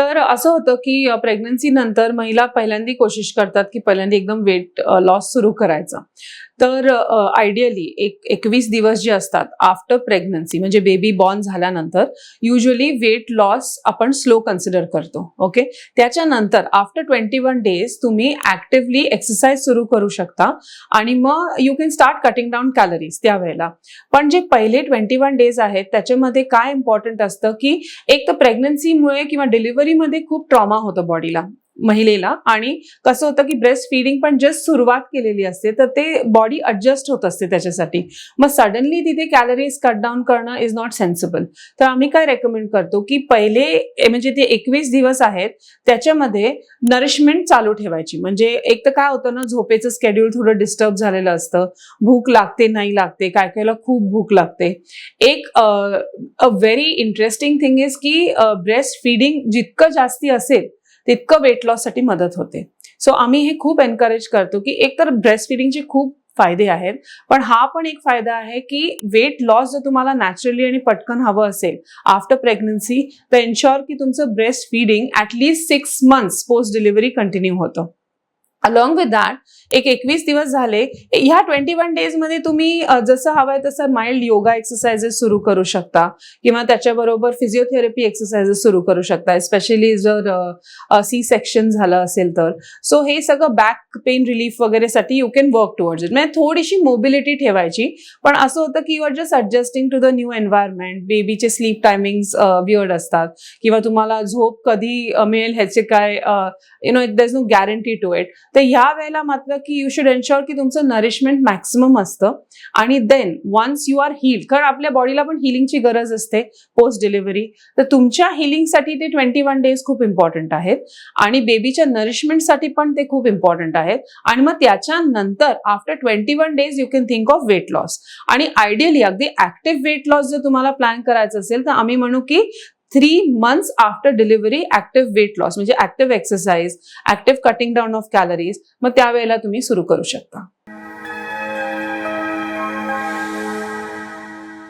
तर असं होतं की प्रेग्नन्सी नंतर महिला पहिल्यांदा कोशिश करतात की पहिल्यांदा एकदम वेट लॉस सुरू करायचा. तर आयडियली एक एकवीस दिवस जे असतात आफ्टर प्रेग्नन्सी म्हणजे बेबी बॉर्न झाल्यानंतर युजली वेट लॉस आपण स्लो कन्सिडर करतो ओके त्याच्यानंतर आफ्टर ट्वेंटी वन डेज तुम्ही ॲक्टिव्हली एक्सरसाइज सुरू करू शकता आणि मग you can start cutting down calories त्यावेळेला. पण जे पहिले ट्वेंटी वन डेज आहेत त्याच्यामध्ये काय इम्पॉर्टंट असतं की एक तर प्रेग्नन्सीमुळे किंवा डिलिव्हरी डिलिव्हरीमध्ये खूप ट्रॉमा होतो बॉडीला महिलेला. आणि कसं होतं की ब्रेस्ट फिडिंग पण जस्ट सुरुवात केलेली असते तर ते बॉडी अडजस्ट होत असते त्याच्यासाठी. मग सडनली तिथे कॅलरीज कट डाऊन करणं इज नॉट सेन्सिबल तर आम्ही काय रेकमेंड करतो की पहिले म्हणजे ते एकवीस दिवस आहेत त्याच्यामध्ये नरिशमेंट चालू ठेवायची. म्हणजे एक तर काय होतं ना झोपेचं स्केड्यूल थोडं डिस्टर्ब झालेलं असतं. भूक लागते नाही लागते काय कायला खूप भूक लागते. एक a very interesting thing is की ब्रेस्ट फिडिंग जितकं जास्ती असेल तितकं वेट लॉससाठी मदत होते. सो आम्ही हे खूप एनकरेज करतो की एक तर ब्रेस्ट फिडिंगचे खूप फायदे आहेत पण हा पण एक फायदा आहे की वेट लॉस जर तुम्हाला नॅचरली आणि पटकन हवं असेल आफ्टर प्रेग्नन्सी तर एन्श्योर की तुमचं breast feeding at least six months post delivery continue होतं. अलॉंग विथ दॅट एक एकवीस दिवस झाले ह्या ट्वेंटी वन डेजमध्ये तुम्ही जसं हवं आहे तसं माइल्ड योगा एक्सरसाइजेस सुरू करू शकता. किंवा त्याच्याबरोबर फिजिओथेरपी एक्सरसाइजेस सुरू करू शकता स्पेशली जर सी सेक्शन झालं असेल तर. सो हे सगळं बॅक पेन रिलीफ वगैरेसाठी you can work towards it म्हणजे थोडीशी मोबिलिटी ठेवायची. पण असं होतं की you are just adjusting to the new environment बेबीचे sleep timings weird असतात. किंवा तुम्हाला झोप कधी मिळेल ह्याचे काय you know it there's no guarantee to it तर ह्या वेळेला मात्र की यू शुड एन्श्योर की तुमचं नरिशमेंट मॅक्सिमम असतं. आणि then once you are heal कारण आपल्या बॉडीला पण हिलिंगची गरज असते पोस्ट डिलिव्हरी तर तुमच्या हिलिंगसाठी ते ट्वेंटी वन डेज खूप इम्पॉर्टंट आहेत. आणि बेबीच्या नरिशमेंटसाठी पण ते खूप इम्पॉर्टंट आहेत. आणि मग त्याच्यानंतर after twenty one days you can think of weight loss आणि आयडियली अगदी ऍक्टिव्ह वेट लॉस जर तुम्हाला प्लॅन करायचं असेल तर आम्ही म्हणू की three months after delivery active weight loss म्हणजे active exercise active cutting down of calories मग त्यावेळेला तुम्ही सुरू करू शकता.